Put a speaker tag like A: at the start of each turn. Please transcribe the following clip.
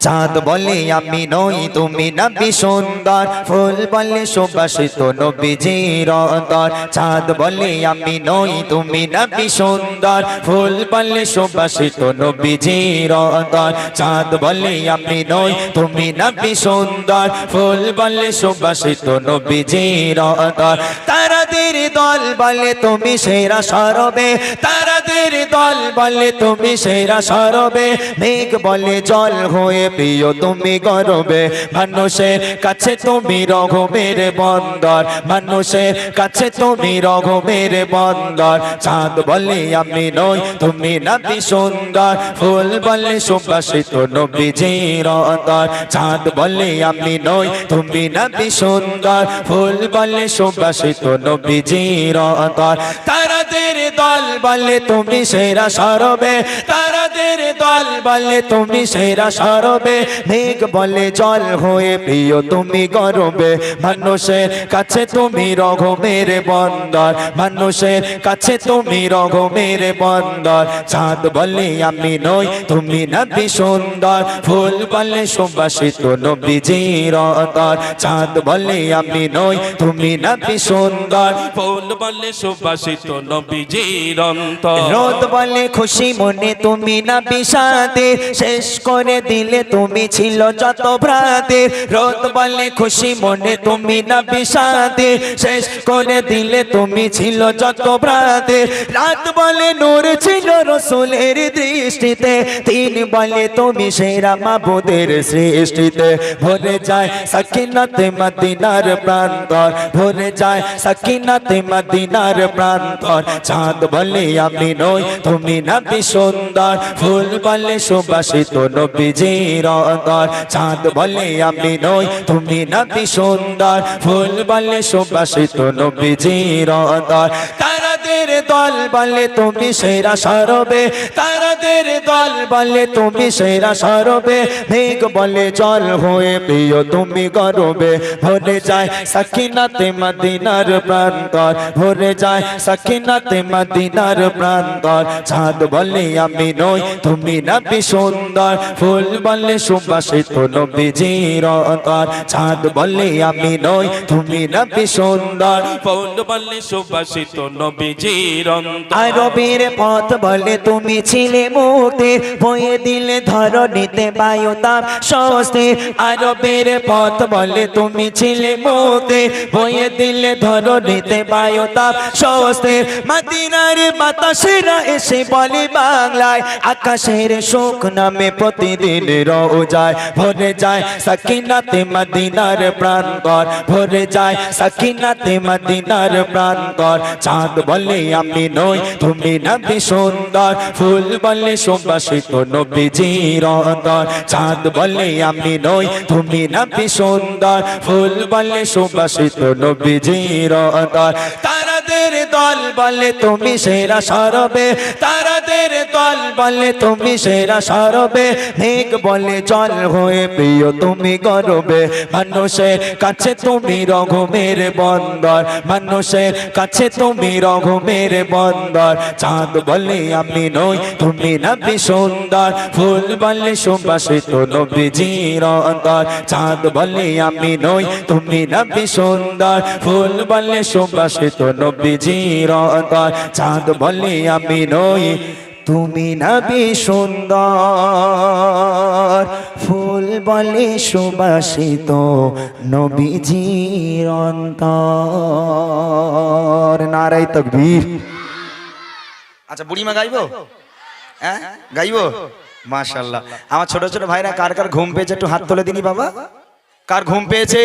A: চাঁদ বলে আমি নই, তুমি নবী সুন্দর। ফুল বলে সুবাসিত নবীজির অন্তর চাঁদ বলে আমি নই, তুমি নবী সুন্দর। ফুল বলে সুবাসিত নবীজির অন্তর চাঁদ বলে আমি নই, তুমি নবী সুন্দর। ফুল বলে সুবাসিত নবীজির অন্তর তারাদের দল বলে তুমি সেরা সরবে। তারাদের দল বলে তুমি সেরা সরবে। মেঘ বলে জল হয়ে প্রিয়, তুমি গরবে। মানুষের কাছে তুমি রঘমের বন্দর। মানুষের কাছে তুমি রঘমের বন্দর। চাঁদ বলে আমি নই, তুমি নাবি সুন্দর। ফুল বলে সুবাসিত নবীজির অন্তর। চাঁদ বলে আমি নই, তুমি নাবি সুন্দর। ফুল বলে সুবাসিত নবীজির অন্তর। তারাদের দল বলে তুমি সেরা সরবে, তারাদের দল বলে তুমি সেরা সরবে। মেঘ বলে জল হয়ে প্রিয়, তুমি গরবে। মানুষের কাছে তুমি রঘমের বন্দর, মানুষের কাছে তুমি রঘমের বন্দর। চাঁদ বলে আমি নই, তুমি নবী সুন্দর। ফুল বলে সুবাসিত নবীজির অন্তর। চাঁদ বলে আমি নই, তুমি নবী সুন্দর।
B: ফুল বলে সুবাসিত নবীজির অন্তর।
A: রোদ বলে খুশি মনে তুমি না বিষাদে, শেষ করে দিলে তুমি ছিল যত ভ্রাতে। রোদ বলে খুশি মনে তুমি না বিষাদে, শেষ করে দিলে তুমি ছিল যত ভ্রাতে। রাত বলে নূর ছিল রসুলের দৃষ্টিতে তিন বলে তুমি সেরা মাবুদের সৃষ্টিতে। ভরে যায় সকিনাতে মদিনার প্রান্তর, ভরে যায় সকিনাতে মদিনার প্রান্তর। চাঁদ বলে আমি নই, তুমি নবী সুন্দর। ফুল বলে সুবাসিত নবীজির অন্তর। চাঁদ বলে আমি নই, তুমি নবী সুন্দর। ফুল বলে সুবাসিত নবীজির অন্তর। তারাদের দল বলে তুমি সেরা সরবে, তারাদের দল বলে তুমি সেরা সরবে। মেঘ বলে, জল হয়ে প্রিয় তুমি গরবে। ভরে যায় সকিনাতে মদিনার প্রান্তর, ভরে যায় সকিনাতে মদিনার প্রান্তর। চাঁদ বলে, আমি নই, তুমি নবী সুন্দর। ফুল বলে, সুবাসিত নবীজির অন্তর চাঁদ বলে, আমি নই, তুমি নবী সুন্দর।
B: ফুল বলে, সুবাসিত নবীজির
A: আরবের পথ বলে তুমি ছিলে মুক্তি। বয়ে দিলে ধরণীতে বায়ুতাম স্বস্তি আরবের পথ বলে তুমি ছিলে মুক্তি। বয়ে দিলে ধরণীতে বায়ুতাম স্বস্তি মদিনার বাতাসেরা এসে বলে বাংলায়। আকাশের শোক নামে প্রতিদিন রোজায় ভরে যায় সকিনাতে মদিনার প্রান্তর। ভরে যায় সকিনাতে মদিনার প্রান্তর। চাঁদ বলে আমি নই, তুমি নবী সুন্দর। ফুল বলে সুবাসিত নবীজির অন্তর চাঁদ বলে আমি নই, তুমি নবী সুন্দর। ফুল বলে সুবাসিত নবীজির অন্তর তারাদের দল বলে তুমি সেরা সরবে, তারাদের দল বলে তুমি সেরা সরবে। মেঘ বলে, জল হয়ে প্রিয় তুমি গরবে। মানুষের কাছে তুমি রঘমের বন্দর, মানুষের কাছে তুমি রঘমের বন্দর। চাঁদ বলে, আমি নই, তুমি নবী সুন্দর। ফুল বলে, সুবাসিত নবীজির অন্তর চাঁদ বলে, আমি নই, তুমি নবী সুন্দর। ফুল বলে, সুবাসিত নবীজির চাঁদ বলে আমি নই। তুমি নবী সুন্দর, ফুল বলে সুবাসিত নবীজির অন্তর। নারাই তকবীর। আচ্ছা বুড়িমা গাইবো? হ্যাঁ গাইবো? মাশাল্লাহ আমার ছোট ছোট ভাইরা কার কার ঘুম পেয়েছে একটু হাত তুলে দিনি বাবা। কার ঘুম পেয়েছে?